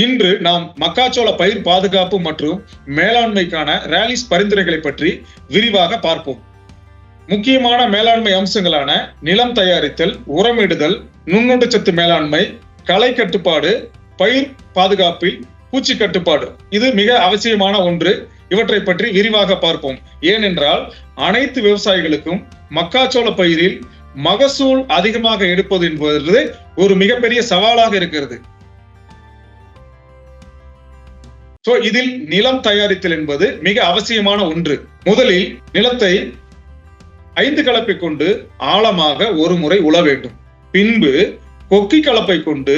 இன்று நாம் மக்காச்சோள பயிர் பாதுகாப்பு மற்றும் மேலாண்மைக்கான ரேலிஸ் பரிந்துரைகளை பற்றி விரிவாக பார்ப்போம். முக்கியமான மேலாண்மை அம்சங்களான நிலம் தயாரித்தல் உரமிடுதல் நுண்ணூட்டச்சத்து மேலாண்மை களை கட்டுப்பாடு பயிர் பாதுகாப்பில் பூச்சி கட்டுப்பாடு. இது மிக அவசியமான ஒன்று. இவற்றை பற்றி விரிவாக பார்ப்போம். ஏனென்றால் அனைத்து விவசாயிகளுக்கும் மக்காச்சோள பயிரில் மகசூல் அதிகமாக எடுப்பது என்பது ஒரு மிகப்பெரிய சவாலாக இருக்கிறது. சோ இதில் நிலம் தயாரித்தல் என்பது மிக அவசியமான ஒன்று. முதலில் நிலத்தை ஐந்து கலப்பை கொண்டு ஆழமாக ஒரு முறை உழ வேண்டும். பின்பு கொக்கி கலப்பை கொண்டு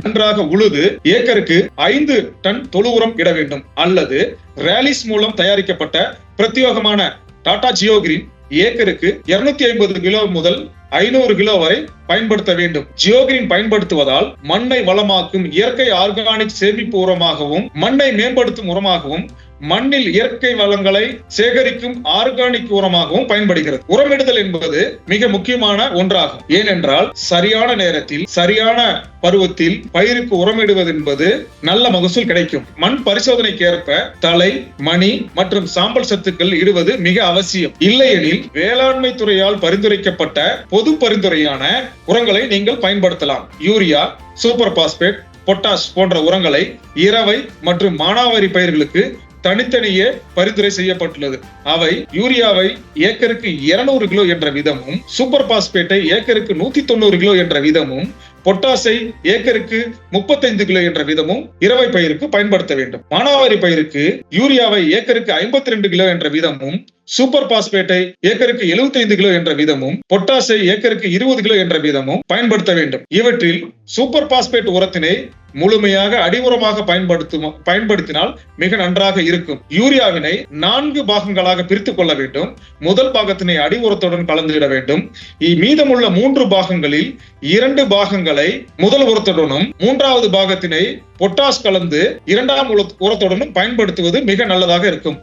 நன்றாக உழுது ஏக்கருக்கு ஐந்து டன் தொழு உரம் இட வேண்டும். அல்லது ரேலிஸ் மூலம் தயாரிக்கப்பட்ட பிரத்யேகமான டாடா ஜியோகிரீன் ஏக்கருக்கு இருநூத்தி ஐம்பது கிலோ முதல் ஐநூறு கிலோ வரை பயன்படுத்த வேண்டும். ஜியோகிரீன் பயன்படுத்துவதால் மண்ணை வளமாக்கும் இயற்கை ஆர்கானிக் சேமிப்பு உரமாகவும் மண்ணை மேம்படுத்தும் உரமாகவும் மண்ணில் இயற்கை வளங்களை சேகரிக்கும் ஆர்கானிக் உரமாகவும் பயன்படுகிறது. உரமிடுதல் என்பது மிக முக்கியமான ஒன்றாகும். ஏனென்றால் சரியான நேரத்தில் சரியான பருவத்தில் பயிருக்கு உரமிடுவது என்பது நல்ல மகசூல் கிடைக்கும். மண் பரிசோதனைக்கு ஏற்ப தலை மணி மற்றும் சாம்பல் சத்துக்கள் இடுவது மிக அவசியம். இல்லையெனில் வேளாண்மை துறையால் பரிந்துரைக்கப்பட்ட பொது பரிந்துரையான உரங்களை நீங்கள் பயன்படுத்தலாம். யூரியா சூப்பர் பாஸ்பேட் பொட்டாஷ் போன்ற உரங்களை இரவை மற்றும் மானாவாரி பயிர்களுக்கு தனித்தனியே பரிந்துரை செய்யப்பட்டுள்ளது. அவை யூரியாவை ஏக்கருக்கு இருநூறு கிலோ என்ற விதமும் சூப்பர் பாஸ்பேட்டை ஏக்கருக்கு நூத்தி தொண்ணூறு கிலோ என்ற விதமும் பொட்டாசை ஏக்கருக்கு முப்பத்தைந்து கிலோ என்ற விதமும் இரவை பயிருக்கு பயன்படுத்த வேண்டும். மானாவாரி பயிருக்கு யூரியாவை ஏக்கருக்கு ஐம்பத்தி ரெண்டு கிலோ என்ற விதமும் சூப்பர் பாஸ்பேட்டை ஏக்கருக்கு 75 கிலோ என்ற விதமும் பொட்டாசை ஏக்கருக்கு இருபது கிலோ என்ற விதமும் பயன்படுத்த வேண்டும். இவற்றில் சூப்பர் பாஸ்பேட் உரத்தினை முழுமையாக அடி உரமாக பயன்படுத்தும் பயன்படுத்தினால் மிக நன்றாக இருக்கும். யூரியாவினை நான்கு பாகங்களாக பிரித்துக் கொள்ள வேண்டும். முதல் பாகத்தினை அடி உரத்துடன் கலந்துவிட வேண்டும். இ- மீதமுள்ள மூன்று பாகங்களில் இரண்டு பாகங்களை முதல் உரத்துடனும் மூன்றாவது பாகத்தினை பொட்டாஸ் கலந்து இரண்டாம் உரத்துடனும் பயன்படுத்துவது மிக நல்லதாக இருக்கும்.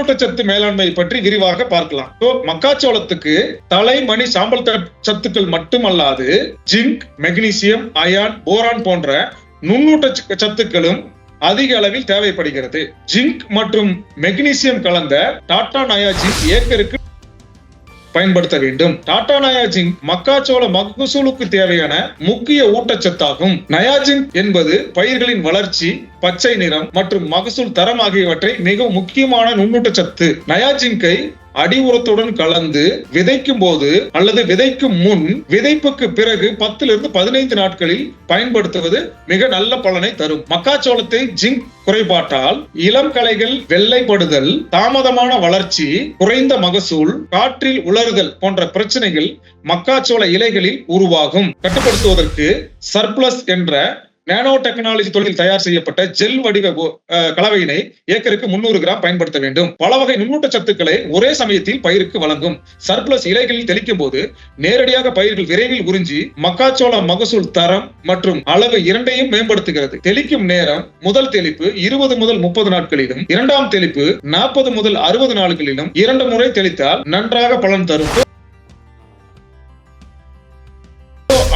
ஊட்டச்சத்து மேலாண்மை பற்றி விரிவாக பார்க்கலாம். மக்காச்சோளத்துக்கு தலை மணி சாம்பல் சத்துக்கள் மட்டுமல்லாது ஜிங்க் மெக்னீசியம் அயான் போரான் போன்ற நுண்ணூட்ட சத்துக்களும் அதிக அளவில் தேவைப்படுகிறது. ஜிங்க் மற்றும் மெக்னீசியம் கலந்த டாடா நயாஜின் ஏக்கருக்கு பயன்படுத்த வேண்டும். டாடா நயாஜின் மக்காச்சோள மகசூலுக்கு தேவையான முக்கிய ஊட்டச்சத்தாகும். நயாஜின் என்பது பயிர்களின் வளர்ச்சி பச்சை நிறம் மற்றும் மகசூல் தரம் ஆகியவற்றை மிகவும் முக்கியமான நுண்ணூட்டச்சத்து. நயாஜிங்கை அடி உரத்துடன் கலந்து விதைக்கும் போது அல்லது விதைக்கும் முன் விதைப்புக்கு பிறகு பத்திலிருந்து பதினைந்து நாட்களில் பயன்படுத்துவது மிக நல்ல பலனை தரும். மக்காச்சோளத்தை ஜிங்க் குறைபாட்டால் இளம் கலைகள் வெள்ளைப்படுதல் தாமதமான வளர்ச்சி குறைந்த மகசூல் காற்றில் உலறுதல் போன்ற பிரச்சனைகள் மக்காச்சோள இலைகளில் உருவாகும். கட்டுப்படுத்துவதற்கு சர்ப்ளஸ் என்ற நானோ டெக்னாலஜி தொழில் தயார் செய்யப்பட்ட ஜெல் வடிவ கலவையினை ஏக்கருக்கு முன்னூறு கிராம் பயன்படுத்த வேண்டும். பல வகை நுண்ணூட்ட சத்துக்களை ஒரே சமயத்தில் பயிருக்கு வழங்கும். சர்ப்ளஸ் இலைகளில் தெளிக்கும் போது நேரடியாக பயிர்கள் விரைவில் உறிஞ்சி மக்காச்சோள மகசூல் தரம் மற்றும் அளவு இரண்டையும் மேம்படுத்துகிறது. தெளிக்கும் நேரம் முதல் தெளிப்பு இருபது முதல் முப்பது நாட்களிலும் இரண்டாம் தெளிப்பு நாற்பது முதல் அறுபது நாட்களிலும் இரண்டு முறை தெளித்தால் நன்றாக பலன் தரும்.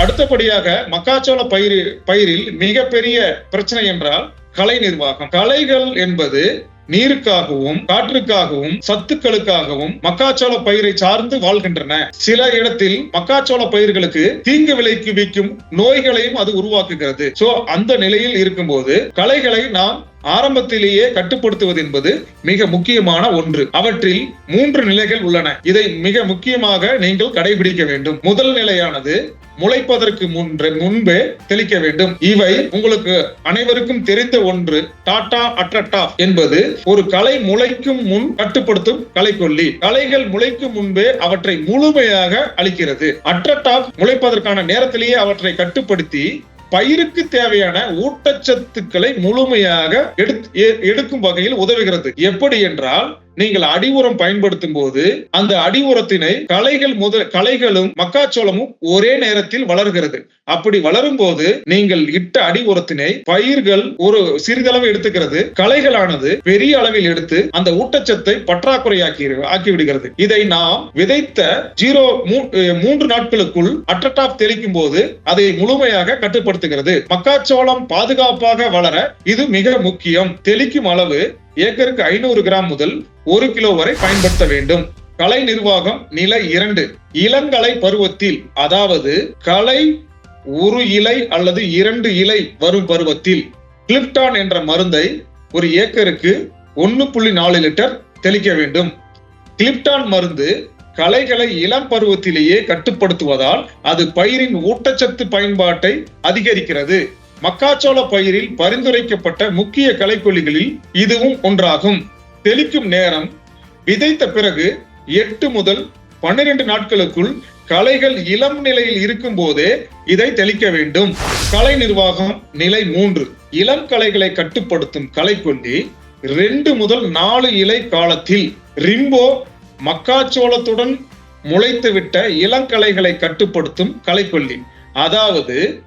அடுத்தபடியாக மக்காச்சோள பயிர் பயிரில் மிகப்பெரிய பிரச்சனை என்றால் கலை நிர்வாகம். கலைகள் என்பது நீருக்காகவும் காற்றுக்காகவும் சத்துக்களுக்காகவும் மக்காச்சோள பயிரை சார்ந்து வாழ்கின்றன. சில இடத்தில் மக்காச்சோள பயிர்களுக்கு தீங்கு விளைவிக்கும் நோய்களையும் அது உருவாக்குகிறது. சோ அந்த நிலையில் இருக்கும்போது கலைகளை நாம் ஆரம்பத்திலேயே கட்டுப்படுத்துவது என்பது மிக முக்கியமான ஒன்று. அவற்றில் மூன்று நிலைகள் உள்ளன. இதை மிக முக்கியமாக நீங்கள் கடைபிடிக்க வேண்டும். முதல் நிலையானது முளைப்பதற்கு முன்று முன்பே தெளிக்க வேண்டும். இவை உங்களுக்கு அனைவருக்கும் தெரிந்த ஒன்று டாடா அட்ரட்டா என்பது ஒரு கலை முளைக்கும் முன் கட்டுப்படுத்தும் கலைக்கொல்லி. கலைகள் முளைக்கும் முன்பே அவற்றை முழுமையாக அளிக்கிறது அட்ரட்டா முளைப்பதற்கான நேரத்திலேயே அவற்றை கட்டுப்படுத்தி பயிருக்கு தேவையான ஊட்டச்சத்துக்களை முழுமையாக எடுக்கும் வகையில் உதவுகிறது. எப்படி என்றால் நீங்கள் அடி உரம் பயன்படுத்தும் போது அந்த அடி உரத்தினை களைகள் முதல் களைகளும் மக்காச்சோளமும் ஒரே நேரத்தில் வளர்கிறது. அப்படி வளரும் போது நீங்கள் இட்ட அடி உரத்தினை பயிர்கள் ஒரு சிறிதளவு எடுத்துக்கிறது. களைகளானது பெரிய அளவில் எடுத்து அந்த ஊட்டச்சத்தை பற்றாக்குறையாக்கி ஆக்கிவிடுகிறது. இதை நாம் விதைத்த ஜீரோ மூன்று நாட்களுக்குள் அட்டட்டாப் தெளிக்கும் போது அதை முழுமையாக கட்டுப்படுத்துகிறது. மக்காச்சோளம் பாதுகாப்பாக வளர இது மிக முக்கியம். தெளிக்கும் அளவு ஏக்கருக்கு ஐநூறு கிராம் முதல் ஒரு கிலோ வரை பயன்படுத்த வேண்டும். கலை நிர்வாகம் நிலை இரண்டு. இளங்கலை பருவத்தில் அதாவது கலை ஒரு இலை அல்லது இரண்டு இலை வரும் பருவத்தில் கிளிப்டான் என்ற மருந்தை ஒரு ஏக்கருக்கு ஒன்னு புள்ளி நாலு லிட்டர் தெளிக்க வேண்டும். கிளிப்டான் மருந்து களைகளை இளம் பருவத்திலேயே கட்டுப்படுத்துவதால் அது பயிரின் ஊட்டச்சத்து பயன்பாட்டை அதிகரிக்கிறது. மக்காச்சோள பயிரில் பரிந்துரைக்கப்பட்ட முக்கிய களைக்கொல்லிகளில் இதுவும் ஒன்றாகும். தெளிக்கும் நேரம். விதைத்த பிறகு எட்டு முதல் பன்னிரண்டு நாட்களுக்குள் களைகள் இளம் நிலையில் இருக்கும் போதே இதை தெளிக்க வேண்டும். கலை நிர்வாகம் நிலை மூன்று. இளம் களைகளை கட்டுப்படுத்தும் களைக்கொல்லி ரெண்டு முதல் நாலு இலை காலத்தில் ரிம்போ மக்காச்சோளத்துடன் முளைத்துவிட்ட இளங்கலைகளை கட்டுப்படுத்தும் களைக்கொல்லி அதாவது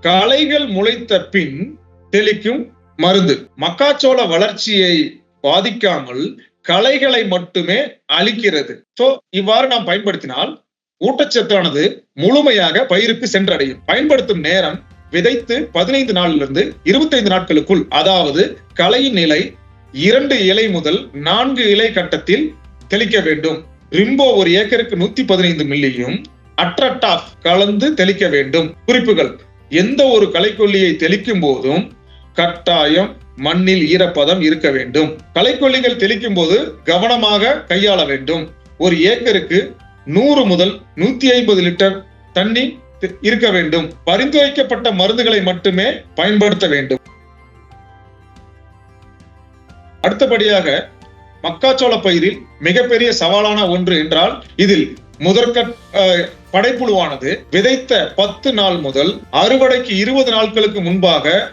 களைகள் முளைத்த பின் தெளிக்கும் மருந்து. மக்காச்சோள வளர்ச்சியை பாதிக்காமல் களைகளை மட்டுமே அழிக்கிறது. சோ இவ்வாறு நாம் பயன்படுத்தினால் ஊட்டச்சத்தானது முழுமையாக பயிருக்கு சென்றடையும். பயன்படுத்தும் நேரம் விதைத்து பதினைந்து நாளிலிருந்து இருபத்தைந்து நாட்களுக்குள் அதாவது களையின் நிலை இரண்டு இலை முதல் நான்கு இலை கட்டத்தில் தெளிக்க வேண்டும். ரிம்போ ஒரு ஏக்கருக்கு நூத்தி பதினைந்து மில்லியும் அட்ரட்டாஃப் கலந்து தெளிக்க வேண்டும். குறிப்புகள் எந்த ஒரு களைக்கொல்லியை தெளிக்கும் போதும் கட்டாயம் மண்ணில் ஈரப்பதம் இருக்க வேண்டும். களைக்கொல்லிகள் தெளிக்கும் போது கவனமாக கையாள வேண்டும். ஒரு ஏக்கருக்கு நூறு முதல் நூத்தி ஐம்பது லிட்டர் தண்ணி இருக்க வேண்டும். பரிந்துரைக்கப்பட்ட மருந்துகளை மட்டுமே பயன்படுத்த வேண்டும். அடுத்தபடியாக மக்காச்சோள பயிரில் மிகப்பெரிய சவாலான ஒன்று என்றால் இதில் முதற்க படைப்புழுவானது விதைத்த பத்து நாள் முதல் அறுவடைக்கு இருபது நாட்களுக்கு முன்பாக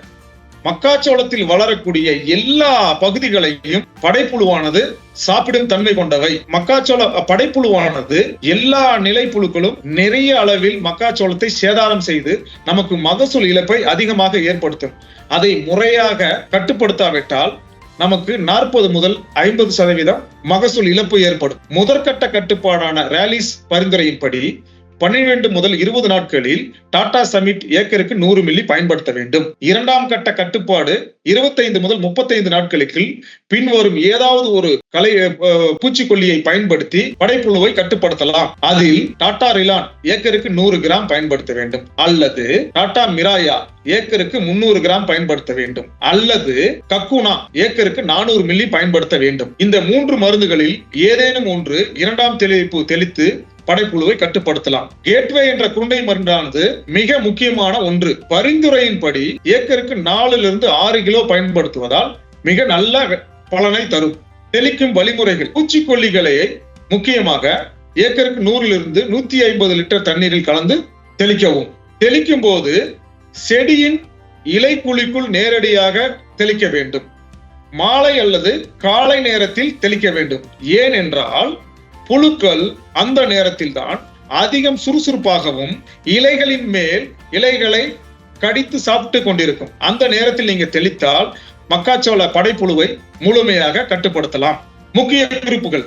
மக்காச்சோளத்தில் வளரக்கூடிய எல்லா பகுதிகளையும் படைப்புழுவானது சாப்பிடும் தன்மை கொண்டவை. மக்காச்சோள படைப்புழுவானது எல்லா நிலைப்புழுக்களும் நிறைய அளவில் மக்காச்சோளத்தை சேதாரம் செய்து நமக்கு மகசூல் இழப்பை அதிகமாக ஏற்படுத்தும். அதை முறையாக கட்டுப்படுத்தாவிட்டால் நமக்கு நாற்பது முதல் ஐம்பது சதவீதம் மகசூல் இழப்பு ஏற்படும். முதற்கட்ட கட்டுப்பாடான ரேலிஸ் பரிந்துரையின்படி பன்னிரண்டு முதல் இருபது நாட்களில் டாடா சமிட் ஏக்கருக்கு நூறு மில்லி பயன்படுத்த வேண்டும். இரண்டாம் கட்ட கட்டுப்பாடு இருபத்தைந்து முதல் முப்பத்தைந்து நாட்களுக்கு பின்வரும் ஏதாவது ஒரு கலை பூச்சிக்கொல்லியை பயன்படுத்தி படைப்புழுவை கட்டுப்படுத்தலாம். அதில் டாடா ரிலான் ஏக்கருக்கு நூறு கிராம் பயன்படுத்த வேண்டும். அல்லது டாடா மிராயா ஏக்கருக்கு முன்னூறு கிராம் பயன்படுத்த வேண்டும். அல்லது கக்குனா ஏக்கருக்கு நானூறு மில்லி பயன்படுத்த வேண்டும். இந்த மூன்று மருந்துகளில் ஏதேனும் ஒன்று இரண்டாம் தெளிப்பு தெளித்து படைப்புழுவை கட்டுப்படுத்தலாம். கேட்வே என்ற குருண்டை மருந்தானது மிக முக்கியமான ஒன்று. பரிந்துரையின்படி ஏக்கருக்கு நாலுல இருந்து ஆறு கிலோ பயன்படுத்துவதால் மிக நல்ல பலனை தரும். தெளிக்கும் வழிமுறைகள். பூச்சிக்கொல்லிகளை முக்கியமாக ஏக்கருக்கு நூறிலிருந்து நூத்தி ஐம்பது லிட்டர் தண்ணீரில் கலந்து தெளிக்கவும். தெளிக்கும் போது செடியின் இலை குழிக்குள் நேரடியாக தெளிக்க வேண்டும். மாலை அல்லது காலை நேரத்தில் தெளிக்க வேண்டும். ஏன் என்றால் புழுக்கள் அந்த நேரத்தில் தான் அதிகம் சுறுசுறுப்பாகவும் இலைகளின் மேல் இலைகளை கடித்து சாப்பிட்டு கொண்டிருக்கும். அந்த நேரத்தில் நீங்க தெளித்தால் மக்காச்சோள படைப்புழுவை முழுமையாக கட்டுப்படுத்தலாம். முக்கிய குறிப்புகள்.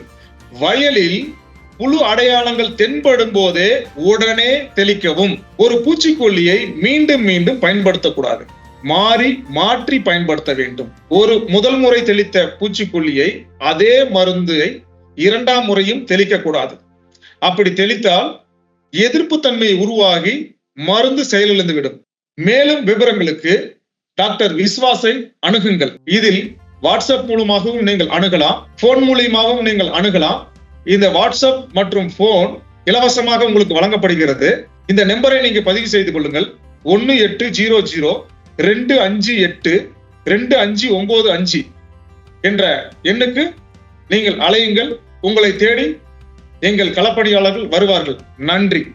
வயலில் புழு அடையாளங்கள் தென்படும் போதே உடனே தெளிக்கவும். ஒரு பூச்சிக்கொல்லியை மீண்டும் மீண்டும் பயன்படுத்தக்கூடாது. மாறி மாற்றி பயன்படுத்த வேண்டும். ஒரு முதல் முறை தெளித்த பூச்சிக்கொல்லியை அதே மருந்தை இரண்டாம் முறையும் தெளிக்க கூடாது அப்படி தெளித்தால் எதிர்ப்பு தன்மை உருவாகி மருந்து செயலிழந்துவிடும். மேலும் விவரங்களுக்கு டாக்டர் விஸ்வாசை அணுகுங்கள். இதில் வாட்ஸ்அப் மூலமாகவும் நீங்கள் அணுகலாம். போன் மூலியமாகவும் நீங்கள் அணுகலாம். இந்த வாட்ஸ்அப் மற்றும் போன் இலவசமாக உங்களுக்கு வழங்கப்படுகிறது. இந்த நம்பரை நீங்க பதிவு செய்து கொள்ளுங்கள். ஒன்னு எட்டு ஜீரோ ஜீரோ ரெண்டு அஞ்சு எட்டு ரெண்டு அஞ்சு ஒன்பது அஞ்சு என்ற எண்ணுக்கு நீங்கள் அலையுங்கள். உங்களை தேடி எங்கள் களப்பணியாளர்கள் வருவார்கள். நன்றி.